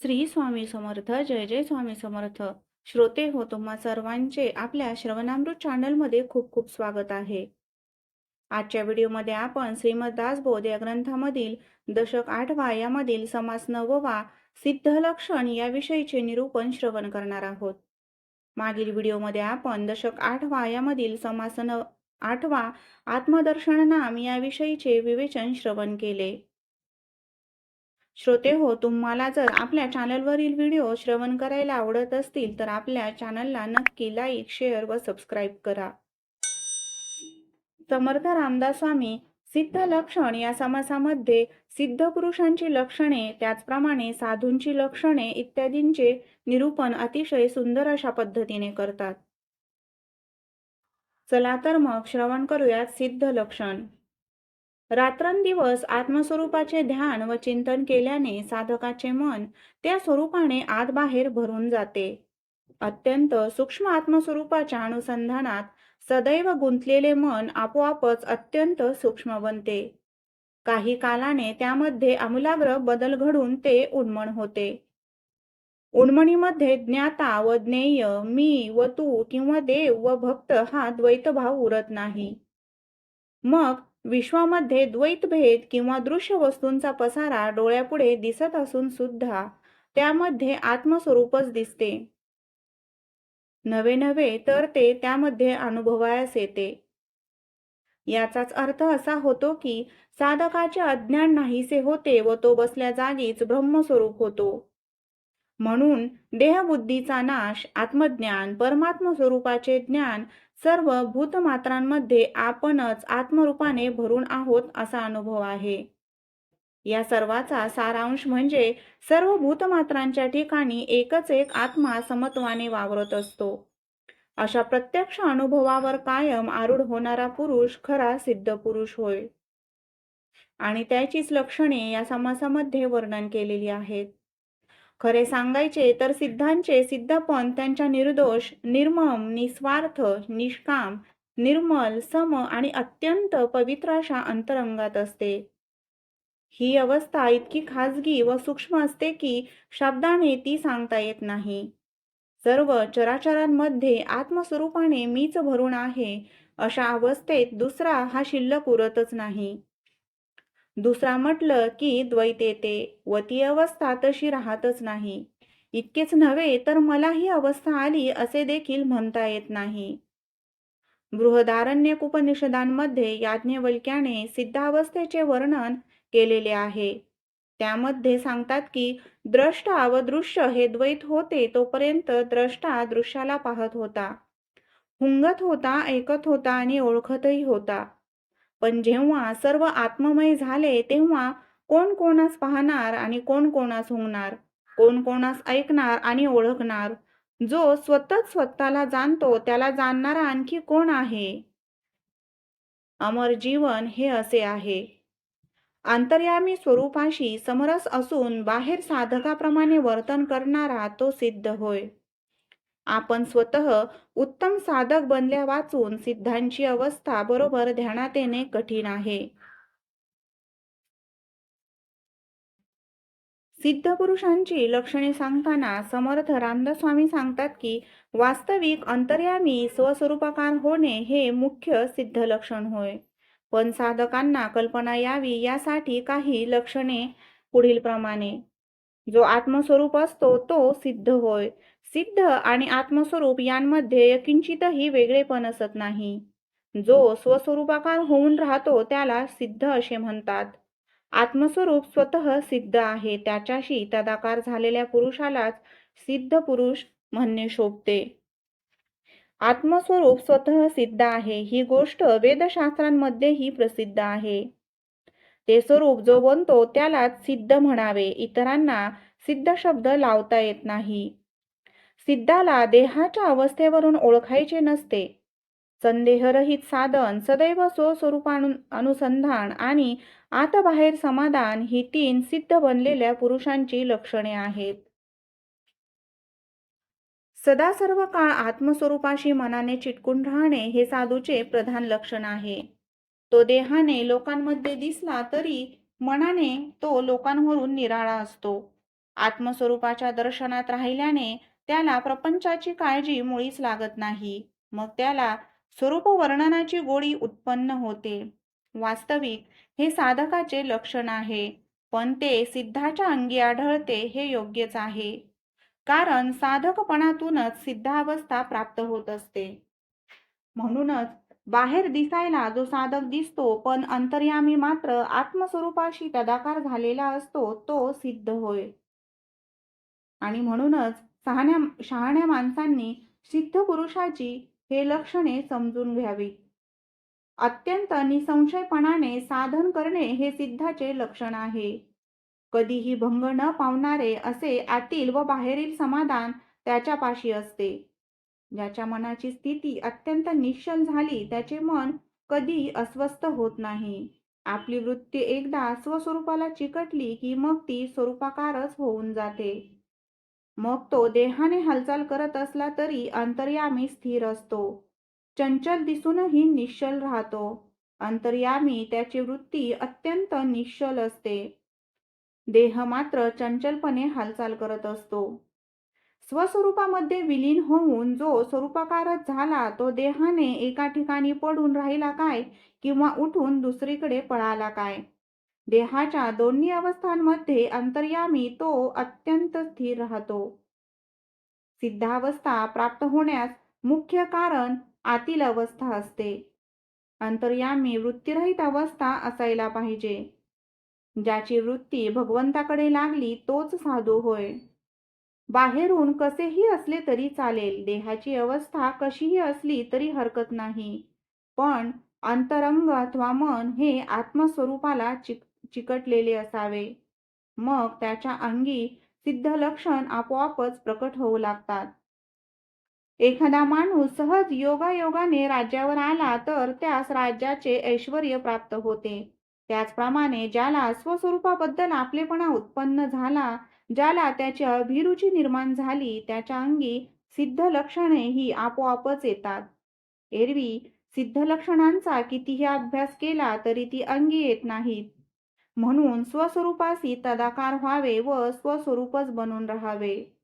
श्री स्वामी समर्थ जय जय स्वामी समर्थ. श्रोते हो तुम्हा सर्वांचे आपल्या श्रवणामृत चॅनलमध्ये खूप खूप स्वागत आहे. आजच्या व्हिडिओमध्ये आपण श्रीमद दासबोध या ग्रंथामधील दशक आठवा यामधील समास नववा सिद्ध लक्षण याविषयीचे निरूपण श्रवण करणार आहोत. मागील व्हिडिओमध्ये आपण दशक आठवा यामधील समास न आठवा आत्मदर्शन नाम याविषयीचे विवेचन श्रवण केले. श्रोते हो तुम्हाला जर आपल्या चॅनलवरील व्हिडिओ श्रवण करायला आवडत असतील तर आपल्या चॅनलला नक्की लाईक शेअर व सबस्क्राईब करा. समर्थ रामदास स्वामी सिद्ध लक्षण या समासामध्ये सिद्ध पुरुषांची लक्षणे त्याचप्रमाणे साधूंची लक्षणे इत्यादींचे निरूपण अतिशय सुंदर अशा पद्धतीने करतात. चला तर मग श्रवण करूयात सिद्ध लक्षण. रात्रंदिवस आत्मस्वरूपाचे ध्यान व चिंतन केल्याने साधकाचे मन त्या स्वरूपाने आत बाहेर भरून जाते. अत्यंत सूक्ष्म आत्मस्वरूपाच्या अनुसंधानात सदैव गुंतलेले मन आपोआपच अत्यंत सूक्ष्म बनते. काही कालाने त्यामध्ये आमूलाग्र बदल घडून ते उन्मण होते. उन्मणीमध्ये ज्ञाता व ज्ञेय मी व तू किंवा देव व भक्त हा द्वैतभाव उरत नाही. मग विश्वामध्ये द्वैतभेद किंवा दृश्य वस्तूंचा पसारा डोळ्यापुढे दिसत असून सुद्धा त्यामध्ये आत्मस्वरूपच दिसते. नवे नवे तर ते त्यामध्ये अनुभवायास येते. याचाच अर्थ असा होतो की साधकाचे अज्ञान नाहीसे होते व तो बसल्या जागीच ब्रह्मस्वरूप होतो. म्हणून देहबुद्धीचा नाश आत्मज्ञान परमात्म स्वरूपाचे ज्ञान सर्व भूतमात्रांमध्ये आपणच आत्मरूपाने भरून आहोत असा अनुभव आहे. या सर्वाचा सारांश म्हणजे सर्व भूतमात्रांच्या ठिकाणी एकच एक आत्मा समत्वाने वावरत असतो. अशा प्रत्यक्ष अनुभवावर कायम आरूढ होणारा पुरुष खरा सिद्ध पुरुष होय. आणि त्याचीच लक्षणे या समासामध्ये वर्णन केलेली आहेत. खरे सांगायचे तर सिद्धांचे सिद्धपण त्यांच्या निर्दोष निर्मम निस्वार्थ निष्काम निर्मल सम आणि अत्यंत पवित्र अशा अंतरंगात असते. ही अवस्था इतकी खाजगी व सूक्ष्म असते की शब्दाने ती सांगता येत नाही. सर्व चराचरांमध्ये आत्मस्वरूपाने मीच भरून आहे अशा अवस्थेत दुसरा हा शिल्लक उरतच नाही. दुसरा म्हटलं की द्वैत येते. व ती अवस्था तशी राहतच नाही. इतकेच नव्हे तर मला ही अवस्था आली असे देखील म्हणता येत नाही. बृहदारण्यक उपनिषदांमध्ये याज्ञवल्क्याने सिद्धावस्थेचे वर्णन केलेले आहे. त्यामध्ये सांगतात की द्रष्टा व दृश्य हे द्वैत होते तोपर्यंत द्रष्टा दृश्याला पाहत होता. हुंगत होता ऐकत होता आणि ओळखतही होता. पण जेव्हा सर्व आत्ममय झाले तेव्हा कोण कोणास पाहणार आणि कोण कोणास हुंगणार कोण कोणास ऐकणार आणि ओळखणार? जो स्वतःच स्वतःला जाणतो त्याला जाणणारा आणखी कोण आहे? अमर जीवन हे असे आहे. अंतर्यामी स्वरूपाशी समरस असून बाहेर साधकाप्रमाणे वर्तन करणारा तो सिद्ध होय. आपण स्वतः उत्तम साधक बनल्या वाचून सिद्धांची अवस्था बरोबर ध्यानात येणे कठीण आहे. सिद्ध पुरुषांची लक्षणे सांगताना समर्थ रामदास्वामी सांगतात की वास्तविक अंतर्यामी स्वस्वरूपाकार होणे हे मुख्य सिद्ध लक्षण होय. पण साधकांना कल्पना यावी यासाठी काही लक्षणे पुढील प्रमाणे जो आत्मस्वरूप असतो तो सिद्ध होय. सिद्ध आणि आत्मस्वरूप यांमध्ये किंचितही वेगळेपण असत नाही. जो स्वस्वरूपाकार होऊन राहतो त्याला सिद्ध असे म्हणतात. आत्मस्वरूप स्वतः सिद्ध आहे त्याच्याशी तदाकार झालेल्या पुरुषालाच सिद्ध पुरुष म्हणणे शोभते. आत्मस्वरूप स्वतः सिद्ध आहे ही गोष्ट वेदशास्त्रांमध्येही प्रसिद्ध आहे. ते स्वरूप जो बनतो त्यालाच सिद्ध म्हणावे इतरांना सिद्ध शब्द लावता येत नाही. सिद्धाला देहाच्या अवस्थेवरून ओळखायचे नसते. संदेहरहित साधन सदैव स्वस्वरूपानु अनुसंधान आणि आतबाहेर समाधान ही तीन सिद्ध बनलेल्या पुरुषांची लक्षणे आहेत. सदा सर्व काळ आत्मस्वरूपाशी मनाने चिटकून राहणे हे साधूचे प्रधान लक्षण आहे. तो देहाने लोकांमध्ये दिसला तरी मनाने तो लोकांवरून निराळा असतो. आत्मस्वरूपाच्या दर्शनात राहिल्याने त्याला प्रपंचाची काळजी मुळीच लागत नाही. मग त्याला स्वरूप वर्णनाची गोडी उत्पन्न होते. वास्तविक हे साधकाचे लक्षण आहे पण ते सिद्धाच्या अंगी आढळते हे योग्यच आहे. कारण साधकपणातूनच सिद्धावस्था प्राप्त होत असते. म्हणूनच बाहेर दिसायला जो साधक दिसतो पण अंतर्यामी मात्र आत्मस्वरूपाशी तदाकार झालेला असतो तो सिद्ध होय. आणि म्हणूनच शहाण्या शहाण्या माणसांनी सिद्ध पुरुषाची हे लक्षणे समजून घ्यावी. अत्यंत निसंशयपणाने साधन करणे हे सिद्धाचे लक्षण आहे. कधीही भंग न पावणारे असे आतील व बाहेरील समाधान त्याच्यापाशी असते. ज्याच्या मनाची स्थिती अत्यंत निश्चल झाली त्याचे मन कधी अस्वस्थ होत नाही. आपली वृत्ती एकदा स्वस्वरूपाला चिकटली की मग ती स्वरूपाकारच होऊन जाते. मग तो देहाने हालचाल करत असला तरी अंतर्यामी स्थिर असतो. चंचल दिसूनही निश्चल राहतो. अंतर्यामी त्याची वृत्ती अत्यंत निश्चल असते. देह मात्र चंचलपणे हालचाल करत असतो. स्वस्वरूपामध्ये विलीन होऊन जो स्वरूपाकारच झाला तो देहाने एका ठिकाणी पडून राहिला काय किंवा उठून दुसरीकडे पळाला काय? देहाच्या दोन्ही अवस्थांमध्ये अंतर्यामी तो अत्यंत स्थिर राहतो. सिद्धावस्था प्राप्त होण्यास मुख्य कारण आतील अवस्था असते. अंतर्यामी वृत्तीरहित अवस्था असायला पाहिजे. ज्याची वृत्ती भगवंताकडे लागली तोच साधू होय. बाहेरून कसेही असले तरी चालेल देहाची अवस्था कशीही असली तरी हरकत नाही. पण अंतरंग अथवा मन हे आत्मस्वरूपाला चिक चिकटलेले असावे. मग त्याच्या अंगी सिद्ध लक्षण आपोआपच प्रकट होऊ लागतात. एखादा माणूस सहज योगायोगाने राज्यावर आला तर त्यास राज्याचे ऐश्वर प्राप्त होते. त्याचप्रमाणे ज्याला स्वस्वरूपाबद्दल आपलेपणा उत्पन्न झाला ज्याला त्याची अभिरुची निर्माण झाली त्याच्या अंगी सिद्ध लक्षणे ही आपोआपच येतात. एरवी सिद्ध लक्षणांचा कितीही अभ्यास केला तरी ती अंगी येत नाहीत. म्हणून स्वस्वरूपाशी तदाकार व्हावे व स्वस्वरूपच बनून राहावे.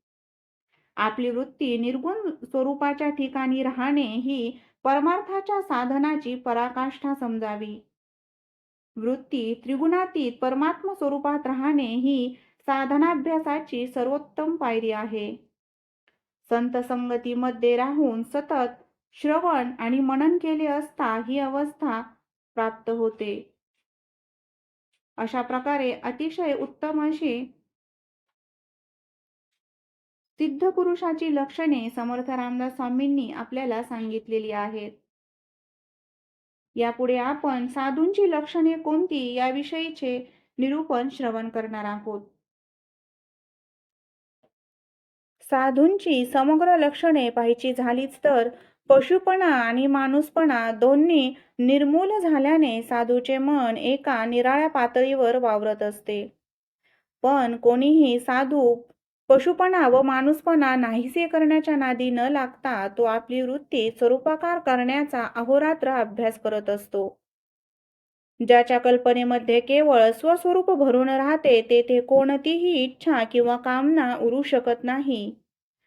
आपली वृत्ती निर्गुण स्वरूपाच्या ठिकाणी राहणे ही परमार्थाच्या साधनाची पराकाष्ठा समजावी. वृत्ती त्रिगुणातीत परमात्म स्वरूपात राहणे ही साधनाभ्यासाची सर्वोत्तम पायरी आहे. संत संगतीमध्ये राहून सतत श्रवण आणि मनन केले असता ही अवस्था प्राप्त होते. अशा प्रकारे अतिशय उत्तम अशी सिद्ध पुरुषाची लक्षणे समर्थ रामदास स्वामींनी आपल्याला सांगितलेली आहेत. यापुढे आपण साधूंची लक्षणे कोणती याविषयीचे निरूपण श्रवण करणार आहोत. साधूंची समग्र लक्षणे पाहिजे झालीच तर पशुपणा आणि माणूसपणा दोन्ही निर्मूल झाल्याने साधूचे मन एका निराळ्या पातळीवर वावरत असते. पण कोणीही साधू पशुपणा व माणूसपणा नाहीसे करण्याच्या नादी न लागता तो आपली वृत्ती स्वरूपाकार करण्याचा अहोरात्र अभ्यास करत असतो. ज्याच्या कल्पनेमध्ये केवळ स्वस्वरूप भरून राहते तेथे कोणतीही इच्छा किंवा कामना उरू शकत नाही.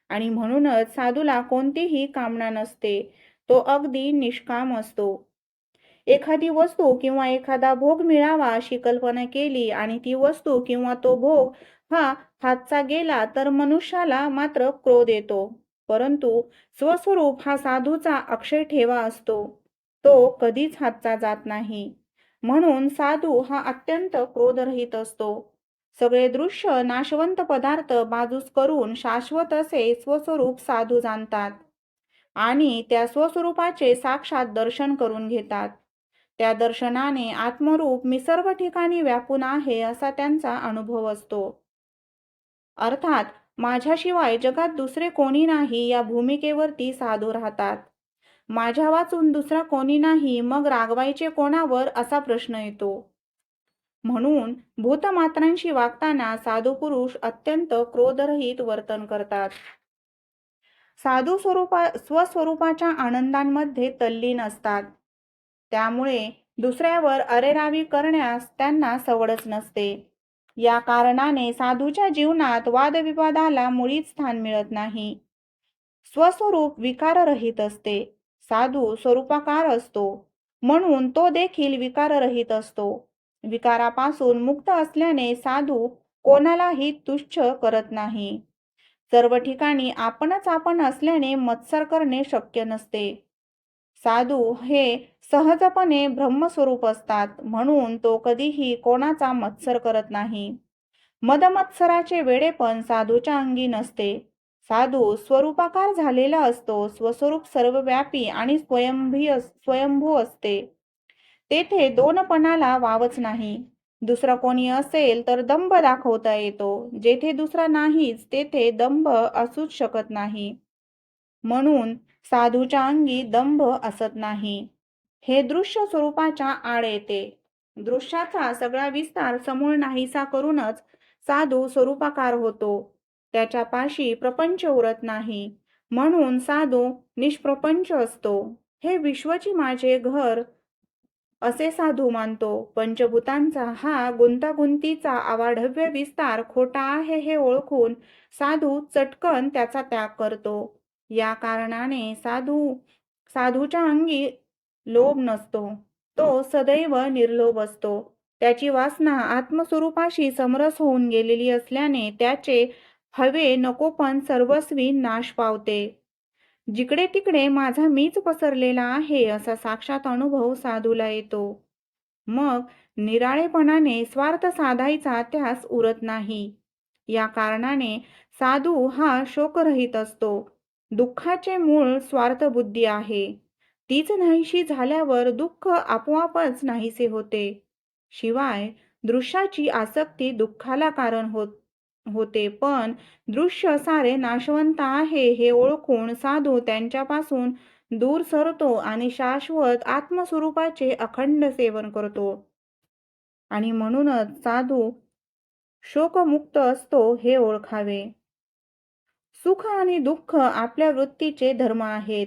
आणि म्हणूनच साधूला कोणतीही कामना नसते. तो अगदी निष्काम असतो. एखादी वस्तू किंवा एखादा भोग मिळावा अशी कल्पना केली आणि ती वस्तू किंवा तो भोग हा हातचा गेला तर मनुष्याला मात्र क्रोध येतो. परंतु स्वस्वरूप हा साधूचा अक्षय ठेवा असतो. तो कधीच हातचा जात नाही. म्हणून साधू हा अत्यंत क्रोधरहित असतो. सगळे दृश्य नाशवंत पदार्थ बाजूस करून शाश्वत असे स्वस्वरूप साधू जाणतात आणि त्या स्वस्वरूपाचे साक्षात दर्शन करून घेतात. त्या दर्शनाने आत्मरूप मी सर्व ठिकाणी व्यापून आहे असा त्यांचा अनुभव असतो. अर्थात माझ्याशिवाय जगात दुसरे कोणी नाही या भूमिकेवरती साधू राहतात. माझ्या वाचून दुसरा कोणी नाही मग रागवायचे कोणावर असा प्रश्न येतो. म्हणून भूतमात्रांशी वागताना साधू पुरुष अत्यंत क्रोधरहित वर्तन करतात. साधू स्वरूपा स्वस्वरूपाच्या आनंदांमध्ये तल्लीन असतात. त्यामुळे दुसऱ्यावर अरेरावी करण्यास त्यांना सवडच नसते. या कारणाने साधूच्या जीवनात वादविवादाला मुळीच स्थान मिळत नाही. स्वस्वरूप विकाररहित असते. साधू स्वरूपाकार असतो. म्हणून तो देखील विकाररहित असतो. विकारापासून मुक्त असल्याने साधू कोणालाही तुच्छ करत नाही. सर्व ठिकाणी आपणच आपण असल्याने मत्सर करणे शक्य नसते. साधू हे सहजपणे ब्रह्मस्वरूप असतात म्हणून तो कधीही कोणाचा मत्सर करत नाही. मदमत्सराचे वेडेपण साधूच्या अंगी नसते. साधू स्वरूपाकार झालेला असतो स्वस्वरूप सर्वव्यापी आणि स्वयंभी स्वयंभू असते. तेथे दोनपणाला वावच नाही. दुसरा कोणी असेल तर दंभ दाखवता येतो. जेथे दुसरा नाहीच तेथे दंभ असूच शकत नाही. म्हणून साधूच्या अंगी दंभ असत नाही. हे दृश्य स्वरूपाच्या आड येते. दृश्याचा सगळा विस्तार समूळ नाहीसा करूनच साधू स्वरूपाकार होतो. त्याच्या पाशी प्रपंच उरत नाही. म्हणून साधू निष्प्रपंच असतो. हे विश्वची माझे घर असे साधू मानतो. पंचभूतांचा हा गुंतागुंतीचा आवाढव्य विस्तार खोटा आहे हे ओळखून साधू चटकन त्याचा त्याग करतो. या कारणाने साधू साधूच्या अंगी लोभ नसतो. तो सदैव निर्लोभ असतो. त्याची वासना आत्मस्वरूपाशी समरस होऊन गेलेली असल्याने त्याचे हवे नकोपण सर्वस्वी नाश पावते. जिकडे तिकडे माझा मीच पसरलेला आहे असा साक्षात अनुभव साधूला येतो. मग निराळेपणाने स्वार्थ साधायचा त्यास उरत नाही. या कारणाने साधू हा शोकरहित असतो. दुःखाचे मूळ स्वार्थबुद्धी आहे. तीच नाहीशी झाल्यावर दुःख आपोआपच नाहीसे होते. शिवाय दृश्याची आसक्ती दुःखाला कारण होत होते. पण दृश्य सारे नाशवंत आहे हे ओळखून साधू त्यांच्यापासून दूर सरतो आणि शाश्वत आत्मस्वरूपाचे अखंड सेवन करतो. आणि म्हणूनच साधू शोकमुक्त असतो हे ओळखावे. सुख आणि दुःख आपल्या वृत्तीचे धर्म आहेत.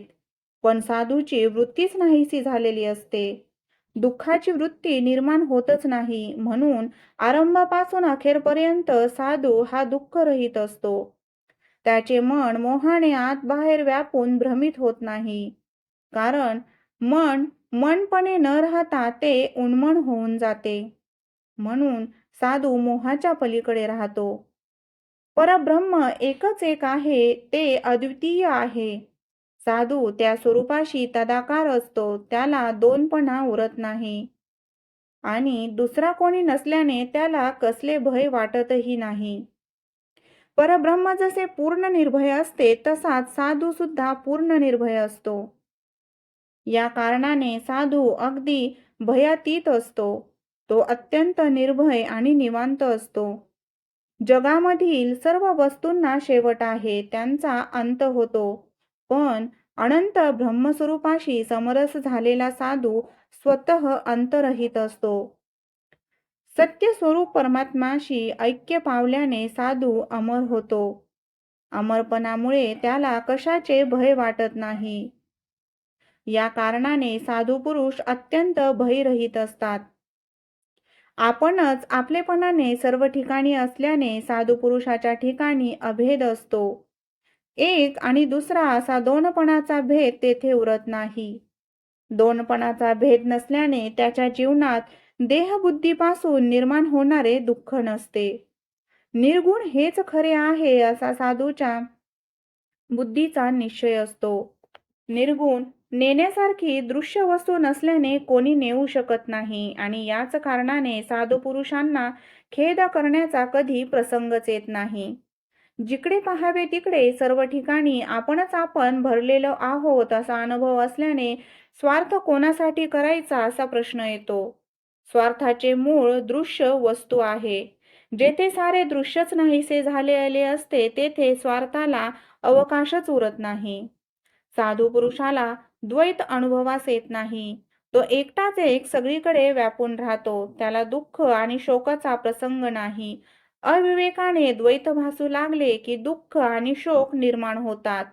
पण साधूची वृत्तीच नाहीशी झालेली असते. दुःखाची वृत्ती निर्माण होतच नाही. म्हणून आरंभापासून अखेरपर्यंत साधू हा दुःख रहित असतो. त्याचे मन मोहाने आत बाहेर व्यापून भ्रमित होत नाही. कारण मन मनपणे न राहता ते उन्मन होऊन जाते. म्हणून साधू मोहाच्या पलीकडे राहतो. परब्रह्म एकच एक आहे ते अद्वितीय आहे. साधू त्या स्वरूपाशी तदाकार असतो त्याला दोनपणा उरत नाही. आणि दुसरा कोणी नसल्याने त्याला कसले भय वाटतही नाही. परब्रह्म जसे पूर्ण निर्भय असते तसाच साधू सुद्धा पूर्ण निर्भय असतो. या कारणाने साधू अगदी भयातीत असतो. तो अत्यंत निर्भय आणि निवांत असतो. जगामधील सर्व वस्तूंना शेवट आहे त्यांचा अंत होतो. पण अनंत ब्रह्मस्वरूपाशी समरस झालेला साधू स्वतः अंतरहित असतो. सत्य स्वरूप परमात्माशी ऐक्य पावल्याने साधू अमर होतो. अमरपणामुळे त्याला कशाचे भय वाटत नाही. या कारणाने साधू पुरुष अत्यंत भयरहित असतात. आपणच आपलेपणाने सर्व ठिकाणी असल्याने साधू पुरुषाच्या ठिकाणी अभेद असतो. एक आणि दुसरा असा दोनपणाचा भेद तेथे उरत नाही. दोनपणाचा भेद नसल्याने त्याच्या जीवनात देहबुद्धीपासून निर्माण होणारे दुःख नसते. निर्गुण हेच खरे आहे असा साधूच्या बुद्धीचा निश्चय असतो. निर्गुण नेण्यासारखी दृश्य वस्तू नसल्याने कोणी नेऊ शकत नाही आणि याच कारणाने साधू पुरुषांना खेद करण्याचा कधी प्रसंगच येत नाही. जिकडे पाहावे तिकडे सर्व ठिकाणी आपणच आपण भरलेलो आहोत असा अनुभव असल्याने स्वार्थ कोणासाठी करायचा असा प्रश्न येतो. स्वार्थाचे मूळ दृश्य वस्तू आहे. जेथे सारे दृश्यच नाहीसे झाले आले असते तेथे स्वार्थाला अवकाशच उरत नाही. साधू पुरुषाला द्वैत अनुभवास येत नाही. तो एकटाच एक सगळीकडे व्यापून राहतो. त्याला दुःख आणि शोकाचा प्रसंग नाही. अविवेकाने द्वैत भासू लागले की दुःख आणि शोक निर्माण होतात.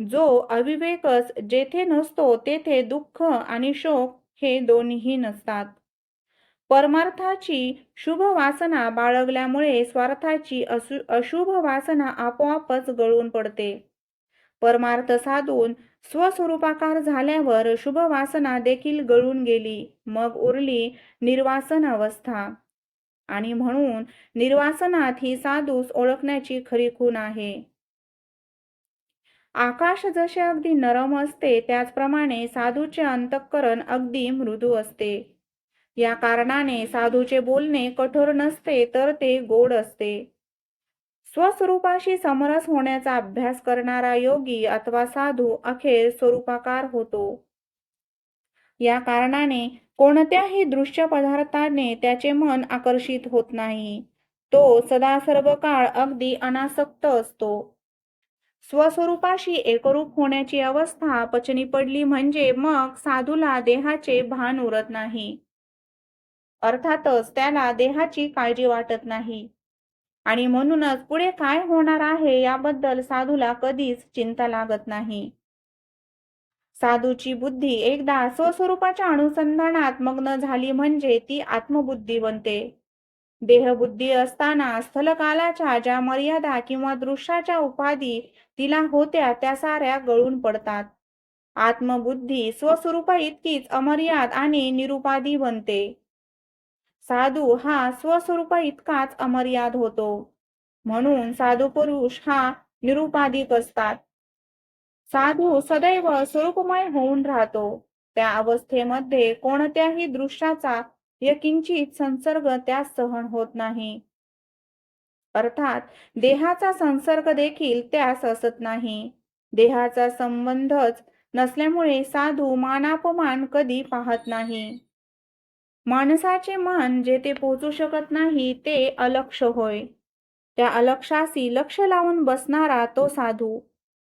जो अविवेकच जेथे नसतो तेथे दुःख आणि शोक हे दोन्हीही नसतात. परमार्थाची शुभ वासना बाळगल्यामुळे स्वार्थाची असु अशुभ वासना आपोआपच गळून पडते. परमार्थ साधून स्वस्वरूपाकार झाल्यावर शुभ वासना देखील गळून गेली मग उरली निर्वासन अवस्था. आणि म्हणून निर्वासनात ही साधूस ओळखण्याची खरी खूण आहे. आकाश जसे अगदी नरम असते त्याचप्रमाणे साधूचे अंतःकरण अगदी मृदू असते. या कारणाने साधूचे बोलणे कठोर नसते तर ते गोड असते. स्वस्वरूपाशी समरस होण्याचा अभ्यास करणारा योगी अथवा साधू अखेर स्वरूपाकार होतो. या कारणाने कोणत्याही दृश्य पदार्थाने त्याचे मन आकर्षित होत नाही. तो सदा सर्व काळ अगदी अनासक्त असतो. स्वस्वरूपाशी एकरूप होण्याची अवस्था पचनी पडली म्हणजे मग साधूला देहाचे भान उरत नाही. अर्थातच त्याला देहाची काळजी वाटत नाही. आणि म्हणूनच पुढे काय होणार आहे याबद्दल साधूला कधीच चिंता लागत नाही. साधूची बुद्धी एकदा स्वस्वरूपाच्या अनुसंधानात मग्न झाली म्हणजे ती आत्मबुद्धी बनते देहबुद्धी असताना स्थलकालाच्या ज्या मर्यादा किंवा दृश्याच्या उपाधी तिला होत्या त्या साऱ्या गळून पडतात. आत्मबुद्धी स्वस्वरूपा इतकीच अमर्याद आणि निरुपाधी बनते साधू हा स्वस्वरूपा इतकाच अमर्याद होतो. म्हणून साधू पुरुष हा निरुपाधिक असतात. साधू सदैव स्वरूपमय होऊन राहतो. त्या अवस्थेमध्ये कोणत्याही दृश्याचा यकिंचित संसर्ग त्यास सहन होत नाही. अर्थात देहाचा संसर्ग देखील त्यास असत नाही. देहाचा संबंधच नसल्यामुळे साधू मानापमान कधी पाहत नाही. माणसाचे मन जेथे पोचू शकत नाही ते अलक्ष होय. त्या अलक्षाशी लक्ष लावून बसणारा तो साधू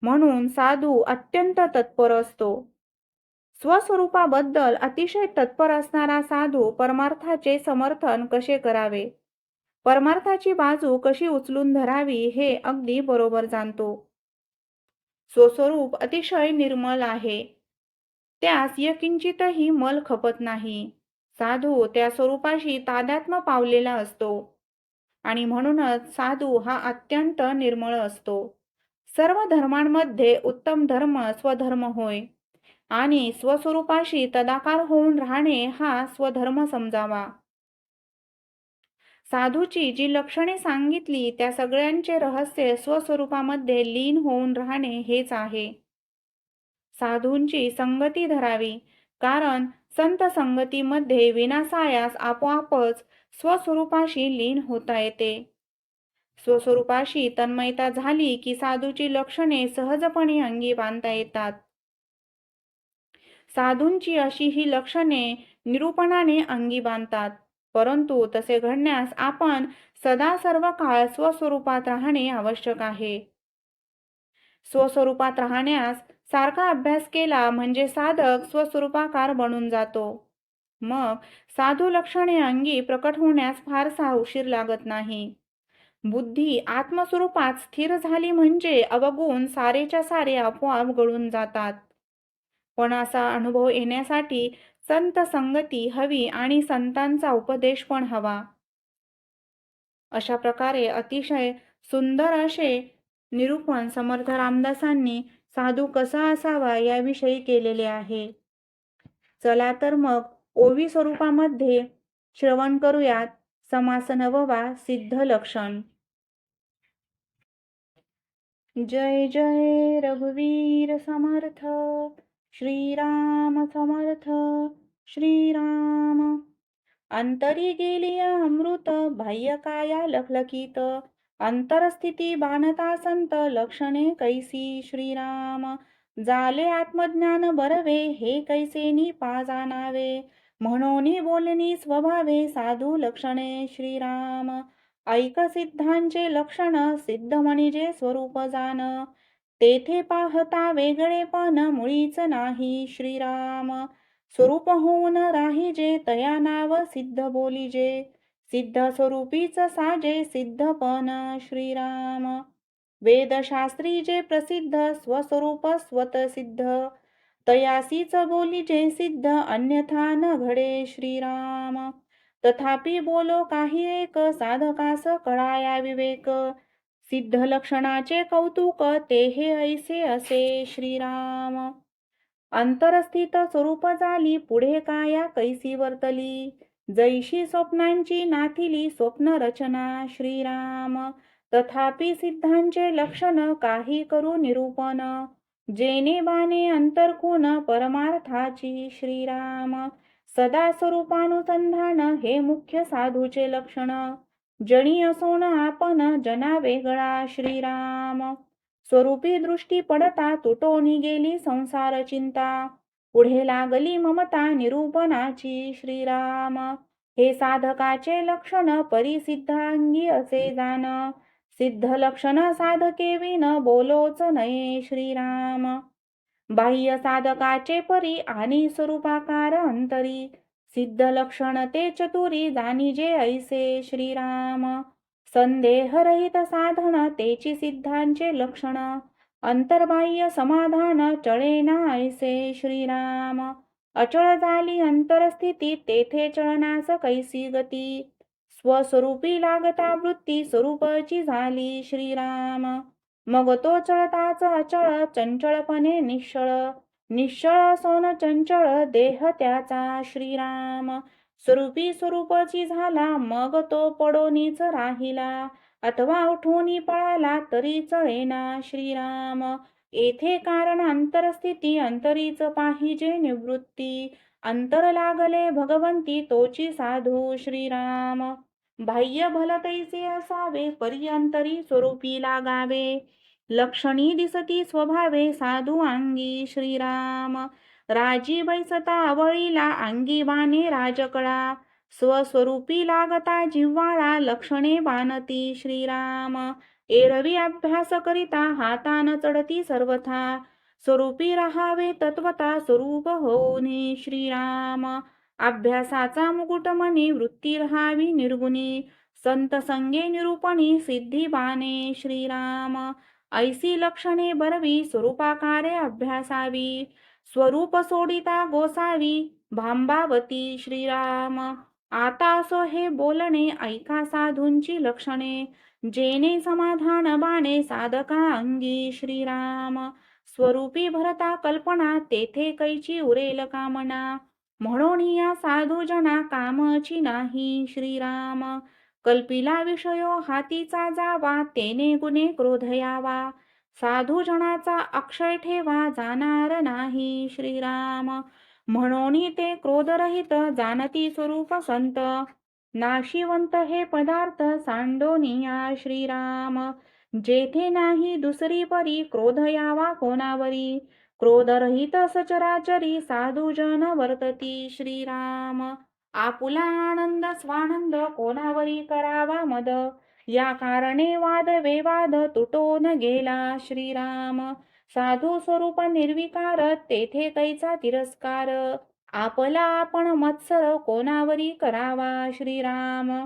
म्हणून साधू अत्यंत तत्पर असतो. स्वस्वरूपाबद्दल अतिशय तत्पर असणारा साधू परमार्थाचे समर्थन कसे करावे? परमार्थाची बाजू कशी उचलून धरावी हे अगदी बरोबर जाणतो. स्वस्वरूप अतिशय निर्मल आहे. त्यास यकिंचितही मल खपत नाही. साधू त्या स्वरूपाशी तादात्म पावलेला असतो. आणि म्हणूनच साधू हा अत्यंत निर्मळ असतो. सर्व धर्मांमध्ये उत्तम धर्म स्वधर्म होय. आणि स्वस्वरूपाशी तदाकार होऊन राहणे हा स्वधर्म समजावा. साधूची जी लक्षणे सांगितली त्या सगळ्यांचे रहस्य स्वस्वरूपामध्ये लीन होऊन राहणे हेच आहे. साधूंची संगती धरावी कारण संत संगतीमध्ये विनासायास आपोआपच स्वस्वरूपाशी लीन होता येते. स्वस्वरूपाशी तन्मयता झाली की साधूची लक्षणे सहजपणे अंगी बांधता येतात. साधूंची अशी ही लक्षणे निरूपणाने अंगी बांधतात. परंतु तसे घडण्यास आपण सदा सर्व काळ स्वस्वरूपात राहणे आवश्यक आहे. स्वस्वरूपात राहण्यास सारखा अभ्यास केला म्हणजे साधक स्वस्वरूपाकार बनून जातो. मग साधू लक्षणे अंगी प्रकट होण्यास फारसा उशीर लागत नाही. बुद्धी आत्मस्वरूपात स्थिर झाली म्हणजे अवगुण सारेच्या सारे आपोआप गळून जातात. पण असा अनुभव येण्यासाठी संत संगती हवी आणि संतांचा उपदेश पण हवा. अशा प्रकारे अतिशय सुंदर असे निरूपण समर्थ रामदासांनी साधू कसा असावा याविषयी केलेले आहे. चला तर मग ओवी स्वरूपामध्ये श्रवण करूयात समास नववा सिद्ध लक्षण. जय जय रघुवीर समर्थ श्रीराम समर्थ श्रीराम। अंतरी गेली अमृत बाह्य काया लखलखित अंतरस्थिती बाणता संत लक्षणे कैसी श्रीराम। जाले आत्मज्ञान बरवे हे कैसे निपा जाणावे? म्हणून बोलणी स्वभावे साधू लक्षणे श्रीराम। ऐक सिद्धांचे लक्षण सिद्ध म्हणजे स्वरूप जाण तेथे पाहता वेगळेपण मुळीच नाही श्रीराम. स्वरूप होऊन राहिजे तया नाव सिद्ध बोलिजे. सिद्ध स्वरूपीच साजे सिद्धपण श्रीराम. वेदशास्त्री जे प्रसिद्ध स्वस्वरूप स्वत सिद्ध. तयासीच बोलिजे सिद्ध अन्यथा न घडे श्रीराम. तथापि बोलो काही एक साधकास कळाया विवेक. सिद्ध लक्षणाचे कौतुक ते हे ऐसे असे श्रीराम. अंतरस्थित स्वरूप झाली पुढे काया कैसी वर्तली? जैशी स्वप्नांची नाथिली स्वप्न रचना श्रीराम. तथापि सिद्धांचे लक्षण काही करू निरूपण. जेने बाने अंतर्कुन परमार्थाची श्रीराम. सदा स्वरूपानुसंधान हे मुख्य साधूचे लक्षण. जणी असोन आपण जना वेगळा श्रीराम. स्वरूपी दृष्टी पडता तुटोनी गेली संसार चिंता. पुढे लागली ममता निरूपणाची श्रीराम. हे साधकाचे लक्षण परिसिद्धांगी असे जाण. सिद्ध लक्षण साधके विन बोलोच नये श्रीराम. बाह्य साधकाचे परी आणि स्वरूपाकार अंतरी. सिद्ध लक्षण ते चतुरी जाणीजे ऐसे श्रीराम. संदेहरहित साधन तेची सिद्धांचे लक्षण. अंतर्बाह्य समाधान चळेना ऐसे श्रीराम. अचळ झाली अंतरस्थिती तेथे चळनास कैसी गती. स्वस्वरूपी लागता वृत्ती स्वरूपची झाली श्रीराम. मग तो चळताच अचळ चंचळपणे निश्चळ निश्चळ सोन चंचळ देह त्याचा श्रीराम. स्वरूपी स्वरूपची झाला मग तो पडोनीच राहिला. अथवा उठून पळाला तरी चळेना श्रीराम. येथे कारण अंतरस्थिती अंतरीच पाहिजे निवृत्ती. अंतर लागले भगवंती तोची साधू श्रीराम. बाह्य भलतैसे असावे पर्यंतरी स्वरूपी लागावे. लक्षणी दिसती स्वभावे साधू अंगी श्रीराम. राजी बैसता आवळीला अंगी बाणे राजकळा. स्वस्वरूपी लागता जिव्हाळा लक्षणे बाणती श्रीराम. एरवी अभ्यास करिता हातान चढती सर्वथा. स्वरूपी राहावे तत्वता स्वरूप होणे श्रीराम. अभ्यासाचा मुकुट मनी वृत्ती राहावी निर्गुणी संत संगे निरूपणी सिद्धी बाणे श्रीराम ऐसी लक्षणे बरवी स्वरूपाकारे अभ्यासावी स्वरूप सोडिता गोसावी भांबावती श्रीराम. आता असो हे बोलणे ऐका साधूंची लक्षणे जेने समाधान बाणे साधका अंगी श्रीराम. स्वरूपी भरता कल्पना तेथे कैची उरेल कामना म्हणून या साधूजना कामची नाही. श्रीराम कल्पिला विषयो हातीचा जावा तेने गुणे क्रोध यावा. साधूजनाचा अक्षय ठेवा जाणार नाही श्रीराम. म्हणून ते क्रोधरहित जाणती स्वरूप संत. नाशिवंत हे पदार्थ सांडोनिया श्रीराम. जेथे नाही दुसरी परी क्रोध यावा कोणावरी. क्रोधरहित सचराचरी साधुजन वर्तती श्रीराम. आपुला आनंद स्वानंद कोणावरी करावा मद? या कारणे वाद वेवाद तुटोन गेला श्रीराम. साधू स्वरूप निर्विकार तेथे कैचा तिरस्कार? आपला आपण मत्सर कोणावरी करावा श्रीराम?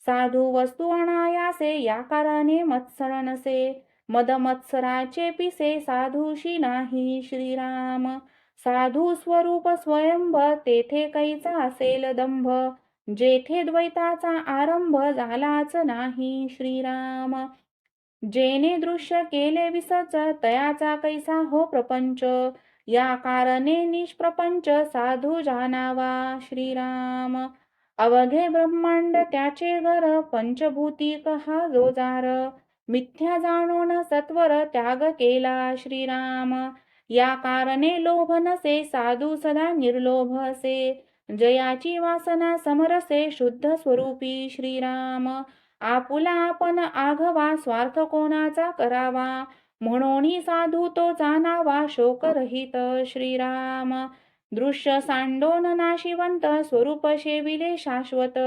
साधू वस्तू अनायासे या कारणे मत्सर नसे. मद मत्सराचे पिसे साधूशी नाही श्रीराम. साधू स्वरूप स्वयंभ तेथे कैचा असेल दंभ. जेथे द्वैताचा आरंभ झालाच नाही श्रीराम. जेने दृश्य केले विसच तयाचा कैसा हो प्रपंच. या कारणे निष्प्रपंच साधू जानावा श्रीराम. अवघे ब्रह्मांड त्याचे घर पंचभूती कहा जोजार. मिथ्या जाणून सत्वर त्याग केला श्रीराम. या कारणे लोभ नसे साधू सदा निर्लोभ असे. जयाची वासना समरसे शुद्ध स्वरूपी श्रीराम. आपुला आपण आघवा स्वार्थ कोणाचा करावा? म्हणून साधू तो जाणावा शोकरहित श्रीराम. दृश्य सांडोन नाशिवंत स्वरूप शेविले शाश्वत.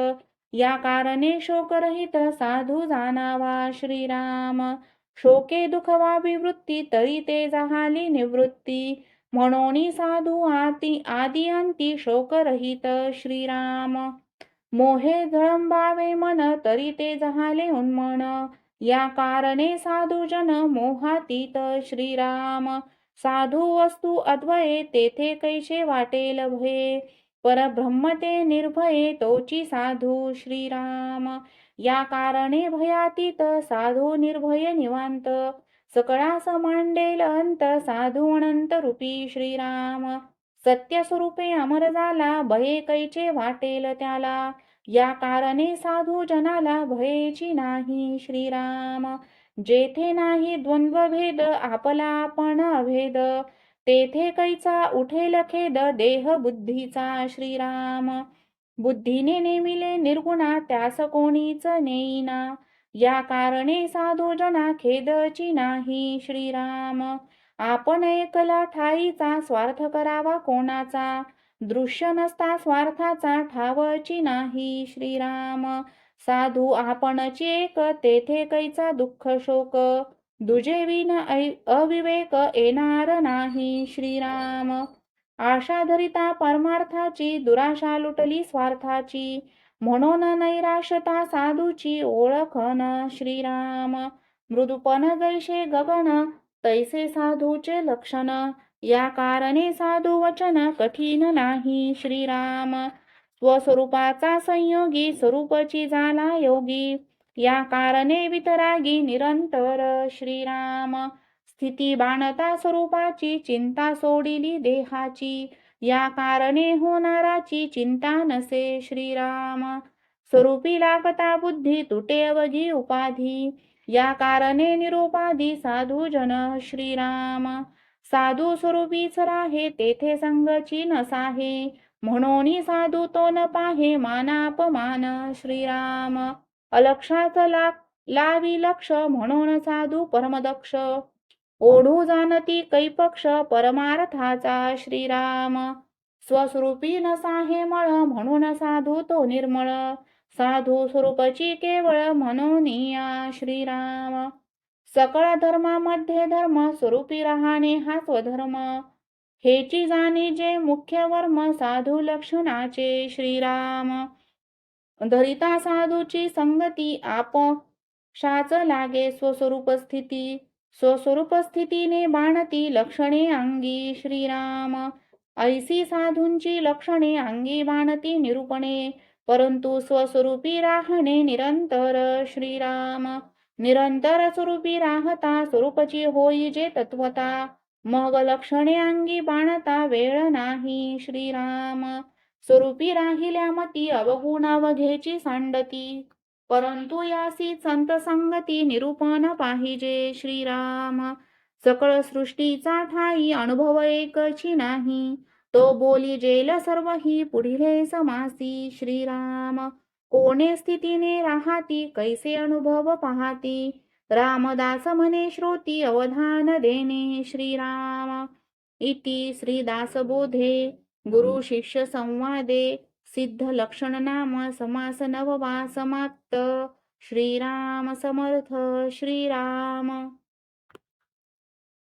या कारणे शोकरहित साधू जाणावा श्रीराम. शोके दुखवा विवृत्ती तरी ते जहाली निवृत्ती. म्हणून साधू आती आदी अंती शोकरहित श्रीराम. मोहे झळंबावे मन तरी ते जहाले उन्मन या कारणे साधूजन मोहातीत श्रीराम. साधू वस्तू अद्वये तेथे कैसे वाटेल भये? परब्रह्म ते निर्भये तोची साधू श्रीराम. या कारणे भयातीत साधू निर्भय निवांत. सकळास मांडेल अंत साधू अनंत रूपी श्रीराम. सत्य स्वरूपे अमर झाला भये कैचे वाटेल त्याला. या कारणे साधू जनाला भयेची नाही श्रीराम. जेथे नाही द्वंद्व भेद आपला आपण अभेद. तेथे कैचा उठेल खेद देह बुद्धीचा श्रीराम. बुद्धीने नेमिले निर्गुणा त्यास कोणीच नेईना. या कारणे साधू जना खेदची नाही श्रीराम. आपण एकला ठाईचा स्वार्थ करावा कोणाचा? दृश्य नसता स्वार्थाचा ठावची नाही श्रीराम. साधू आपणची एक तेथे कैचा दुःख शोक. दुजेविन ऐ- अविवेक येणार नाही श्रीराम. आशा धरिता परमार्थाची दुराशा लुटली स्वार्थाची म्हणून नैराशता साधूची ओळखन श्रीराम. मृदुपन जैसे गगन तैसे साधूचे लक्षण या कारणे साधू वचन कठीण नाही श्रीराम. स्वस्वरूपाचा संयोगी स्वरूपची झाला योगी या कारणे वितरागी निरंतर. श्रीराम स्थिती बाणता स्वरूपाची चिंता सोडिली देहाची. या कारणे होणाराची चिंता नसे श्रीराम. स्वरूपी लागता बुद्धी तुटेवगी उपाधी. या कारणे निरुपाधी साधू जन श्रीराम. साधू स्वरूपीच राहे तेथे संगची नसाहे. म्हणून साधू तो न पाहे मानापमान श्रीराम. अलक्षाच ला लावी लक्ष म्हणून साधू परमदक्ष. ओढू जाणती कैपक्ष परमार्थाचा श्रीराम. स्वस्वरूपी नसाहे मळ म्हणून साधू तो निर्मळ. साधू स्वरूपची केवळ म्हणून या श्रीराम. सकळ धर्मामध्ये धर्म स्वरूपी राहणे हा स्वधर्म. हेची जाणी जे मुख्य वर्म साधू लक्षणाचे श्रीराम. धरिता साधूची संगती आप शाच लागे स्वस्वरूप स्थिती. स्वस्वरूप स्थितीने बाणती लक्षणे अंगी श्रीराम. ऐसी साधूंची लक्षणे अंगी बाणती निरूपणे. परंतु स्वस्वरूपी राहणे निरंतर श्रीराम. निरंतर स्वरूपी राहता स्वरूपची होई जे तत्वता. मग लक्षणे अंगी बाणता वेळ नाही श्रीराम. स्वरूपी राहिल्या मती अवगुण घेची सांडती. परंतु यासी संत संगती निरूपण पाहिजे श्रीराम. सकळ सृष्टीचा ठाई अनुभव एकची नाही. तो बोली जेल सर्व ही पुढिले समासी श्रीराम. कोणे स्थितीने राहाती कैसे अनुभव पाहती? रामदास म्हणे श्रोती अवधान देणे श्रीराम. इति श्रीदासबोधे गुरु शिष्य संवादे सिद्ध लक्षण नाम समास नववा समाप्त श्रीराम समर्थ श्रीराम.